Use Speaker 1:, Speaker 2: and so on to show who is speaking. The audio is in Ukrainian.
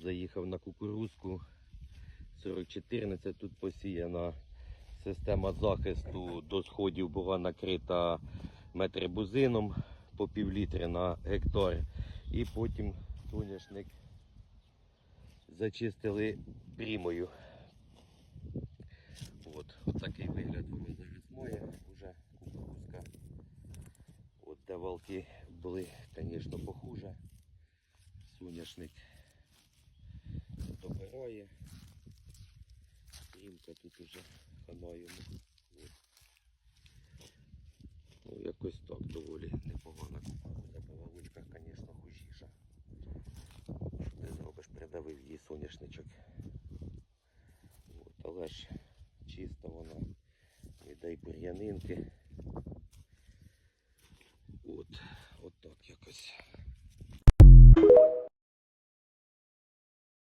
Speaker 1: Заїхав на кукурузку 4014. Тут посіяна система захисту до сходів була накрита метрибузином по пів літри на гектар. І потім соняшник зачистили прімою. От, от такий вигляд вона зараз має вже кукурузка. От де валки були, звісно, похуже. Соняшник обгорає. Жінка тут уже ханаємо. йому. Ну якось так доволі непогана кукурудза. По звісно, хужіша. Що ти зробиш, придавив її соняшничок. От, але ж чисто вона, дай бур'янинки. От, от так якось.